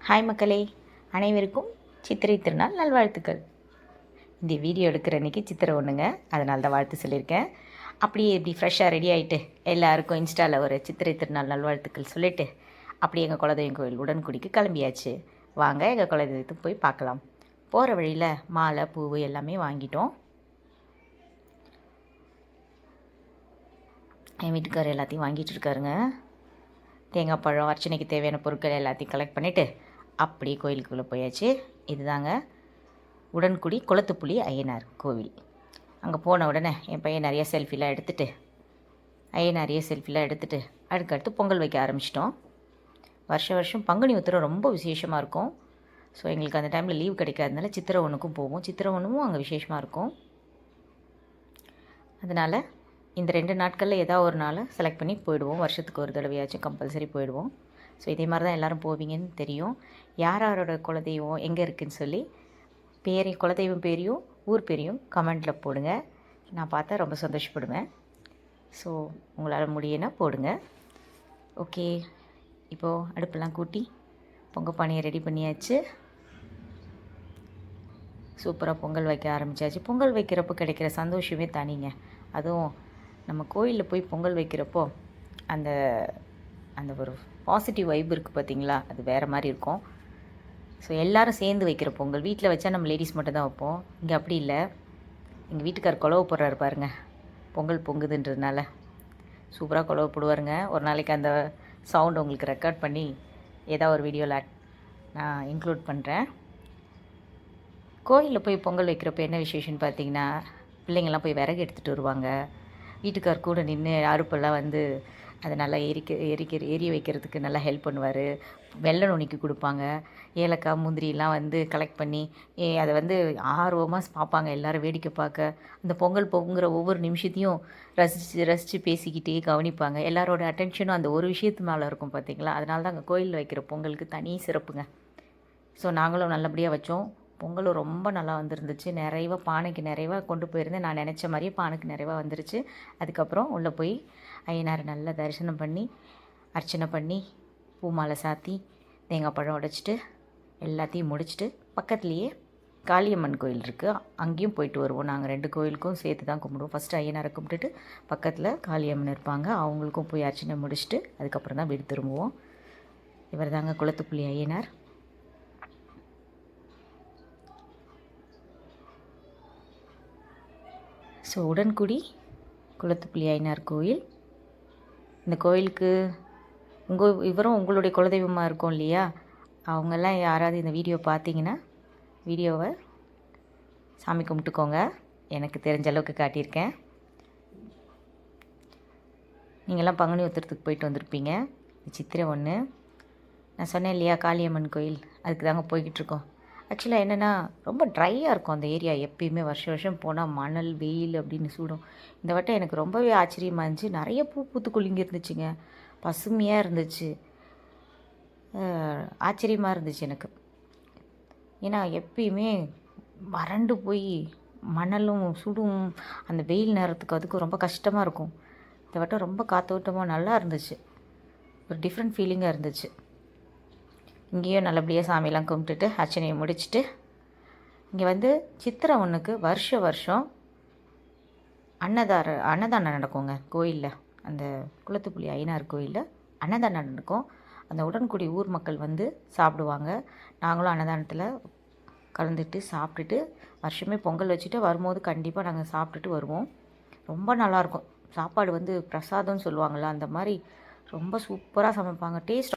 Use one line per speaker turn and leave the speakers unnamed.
Hi மக்களே. அனைவருக்கும் சித்திரை திருநாள் நல்வாழ்த்துக்கள். இந்த வீடியோ எடுக்கிற அன்றைக்கி சித்திரை ஒன்றுங்க அதனால தான் வாழ்த்து சொல்லியிருக்கேன். அப்படியே இப்படி ஃப்ரெஷ்ஷாக ரெடி ஆகிட்டு எல்லாருக்கும் இன்ஸ்டாவில் ஒரு சித்திரை திருநாள் நல்வாழ்த்துக்கள் சொல்லிவிட்டு அப்படியே எங்கள் குலதெய்வம் கோயில் உடன்குடிக்கு கிளம்பியாச்சு. வாங்க எங்கள் குலதெய்வத்துக்கு போய் பார்க்கலாம். போகிற வழியில் மாலை பூவு எல்லாமே வாங்கிட்டோம். என் வீட்டுக்காரர் எல்லாத்தையும் வாங்கிட்டு இருக்காருங்க. தேங்காய் பழம் அர்ச்சனைக்கு தேவையான பொருட்கள் எல்லாத்தையும் கலெக்ட் பண்ணிவிட்டு அப்படியே கோயிலுக்குள்ளே போயாச்சு. இதுதாங்க உடன்குடி குளத்துப்புலி ஐயனார் கோவில். அங்கே போன உடனே என் பையன் நிறைய செல்ஃபிலாம் எடுத்துகிட்டு ஐயனாரிய செல்ஃபிலாம் எடுத்துகிட்டு அடுக்கடுத்து பொங்கல் வைக்க ஆரம்பிச்சிட்டோம். வருஷ வருஷம் பங்குனி உத்திரம் ரொம்ப விசேஷமாக இருக்கும். ஸோ எங்களுக்கு அந்த டைமில் லீவ் கிடைக்காதனால சித்திரை ஒன்றுக்கும் போவோம். சித்திரை ஒன்றும் அங்கே விசேஷமாக இருக்கும். அதனால் இந்த ரெண்டு நாட்களில் ஏதாவது ஒரு நாள் செலக்ட் பண்ணி போயிடுவோம். வருஷத்துக்கு ஒரு தடவையாச்சும் கம்பல்சரி போயிடுவோம். ஸோ இதே மாதிரி தான் எல்லோரும் போவீங்கன்னு தெரியும். யார் யாரோட குலதெய்வம் எங்கே இருக்குதுன்னு சொல்லி பேரையும் குலதெய்வம் பேரையும் ஊர் பேரையும் கமெண்ட்டில் போடுங்க. நான் பார்த்தா ரொம்ப சந்தோஷப்படுவேன். ஸோ உங்களால் முடியும்னா போடுங்க. ஓகே இப்போது அடுப்பெல்லாம் கூட்டி பொங்கல் பானையை ரெடி பண்ணியாச்சு. சூப்பராக பொங்கல் வைக்க ஆரம்பித்தாச்சு பொங்கல் வைக்கிறப்போ கிடைக்கிற சந்தோஷமே தனிங்க. அதுவும் நம்ம கோயிலில் போய் பொங்கல் வைக்கிறப்போ அந்த அந்த ஒரு பாசிட்டிவ் வைப் இருக்குது பார்த்தீங்களா அது வேறு மாதிரி இருக்கும். ஸோ எல்லோரும் சேர்ந்து வைக்கிற பொங்கல். வீட்டில் வச்சா நம்ம லேடிஸ் மட்டும் தான் வைப்போம். இங்கே அப்படி இல்லை. எங்கள் வீட்டுக்கார் குழவு போடுறாரு பாருங்க. பொங்கல் பொங்குதுன்றதுனால. சூப்பராக குழவு போடுவாருங்க. ஒரு நாளைக்கு அந்த சவுண்ட் உங்களுக்கு ரெக்கார்ட் பண்ணி ஏதாவது ஒரு வீடியோவில் நான் இன்க்ளூட் பண்ணுறேன் கோயிலில் போய் பொங்கல் வைக்கிறப்ப என்ன விசேஷம்னு பார்த்தீங்கன்னா பிள்ளைங்கள்லாம் போய் விறகு எடுத்துகிட்டு வருவாங்க. வீட்டுக்கார் கூட நின்று அறுப்பெல்லாம் வந்து அதை நல்லா எரிக்க எரிக்க எரிய வைக்கிறதுக்கு நல்லா ஹெல்ப் பண்ணுவார். வெள்ளை நுணிக்கு கொடுப்பாங்க. ஏலக்காய் முந்திரிலாம் வந்து கலெக்ட் பண்ணி ஏ அதை வந்து ஆர்வமாக பார்ப்பாங்க. எல்லோரும் வேடிக்கை பார்க்க. அந்த பொங்கல் பொங்குற ஒவ்வொரு நிமிஷத்தையும் ரசித்து ரசித்து பேசிக்கிட்டே கவனிப்பாங்க. எல்லாரோட அட்டென்ஷனும் அந்த ஒரு விஷயத்து மேலே இருக்கும் பார்த்தீங்களா அதனால தான் அங்கே கோயிலில் வைக்கிற பொங்கலுக்கு தனி சிறப்புங்க. ஸோ நாங்களும் நல்லபடியாக வச்சோம். பொங்கலும் ரொம்ப நல்லா வந்துருந்துச்சு. நிறைவாக பானைக்கு நிறைவாக கொண்டு போயிருந்தேன். நான் நினச்ச மாதிரியே பானைக்கு நிறைவாக வந்துருச்சு. அதுக்கப்புறம் உள்ளே போய் ஐயனார் நல்லா தரிசனம் பண்ணி அர்ச்சனை பண்ணி பூமாலை சாத்தி தேங்காய் பழம் உடைச்சிட்டு எல்லாத்தையும் முடிச்சுட்டு பக்கத்துலேயே காளியம்மன் கோயில் இருக்குது அங்கேயும் போயிட்டு வருவோம். நாங்கள் ரெண்டு கோயிலுக்கும் சேர்த்து தான் கும்பிடுவோம். ஃபஸ்ட்டு ஐயனாரை கும்பிட்டுட்டு பக்கத்தில் காளியம்மன் இருப்பாங்க. அவங்களுக்கும் போய் அர்ச்சனை முடிச்சுட்டு அதுக்கப்புறம் தான் வீடு திரும்புவோம். இவர் தாங்க குளத்துப்புள்ளி ஐயனார். ஸோ உடன்குடி குளத்துப்புள்ளி ஐயனார் கோயில். இந்த கோயிலுக்கு உங்கள் இவரும் உங்களுடைய குலதெய்வமாக இருக்கும் இல்லையா? அவங்கெல்லாம் யாராவது இந்த வீடியோ பார்த்தீங்கன்னா வீடியோவை சாமி கும்பிட்டுக்கோங்க. எனக்கு தெரிஞ்ச அளவுக்கு காட்டியிருக்கேன். நீங்கள்லாம் பங்குனி உத்திரத்துக்கு போயிட்டு வந்திருப்பீங்க. சித்திரை ஒன்று நான் சொன்னேன் இல்லையா காளியம்மன் கோயில். அதுக்கு தாங்க போய்கிட்டுருக்கோம் ஆக்சுவலாக என்னென்னா ரொம்ப ட்ரையாக இருக்கும் அந்த ஏரியா எப்பயுமே. வருஷம் வருஷம் போனால் மணல் வெயில் அப்படின்னு சூடும். இந்த வட்டம் எனக்கு ரொம்பவே ஆச்சரியமாக இருந்துச்சு. நிறைய பூ பூத்து குலுங்கி இருந்துச்சுங்க பசுமையாக இருந்துச்சு ஆச்சரியமாக இருந்துச்சு எனக்கு. ஏன்னா எப்பயுமே வறண்டு போய் மணலும் சுடும் அந்த வெயில் நேரத்துக்கு அதுக்கு ரொம்ப கஷ்டமாக இருக்கும். இந்த வட்டம் ரொம்ப காத்தோட்டமாக நல்லா இருந்துச்சு. ஒரு டிஃப்ரெண்ட் ஃபீலிங்காக இருந்துச்சு. இங்கேயும் நல்லபடியாக சாமியெல்லாம் கும்பிட்டுட்டு அர்ச்சனையை முடிச்சுட்டு இங்கே வந்து சித்திரை ஒன்றுக்கு வருஷ வருஷம் அன்னதார அன்னதானம் நடக்குங்க கோயிலில். அந்த குளத்துப்புள்ளி ஐநார் கோயிலில் அன்னதானம் நடக்கும். அந்த உடன்குடி ஊர் மக்கள் வந்து சாப்பிடுவாங்க. நாங்களும் அன்னதானத்தில் கலந்துட்டு சாப்பிட்டுட்டு வருஷமே பொங்கல் வச்சுட்டு வரும்போது கண்டிப்பாக நாங்கள் சாப்பிட்டுட்டு வருவோம். ரொம்ப நல்லாயிருக்கும் சாப்பாடு வந்து பிரசாதம்னு சொல்லுவாங்கள்ல அந்த மாதிரி ரொம்ப சூப்பராக சமைப்பாங்க. டேஸ்ட்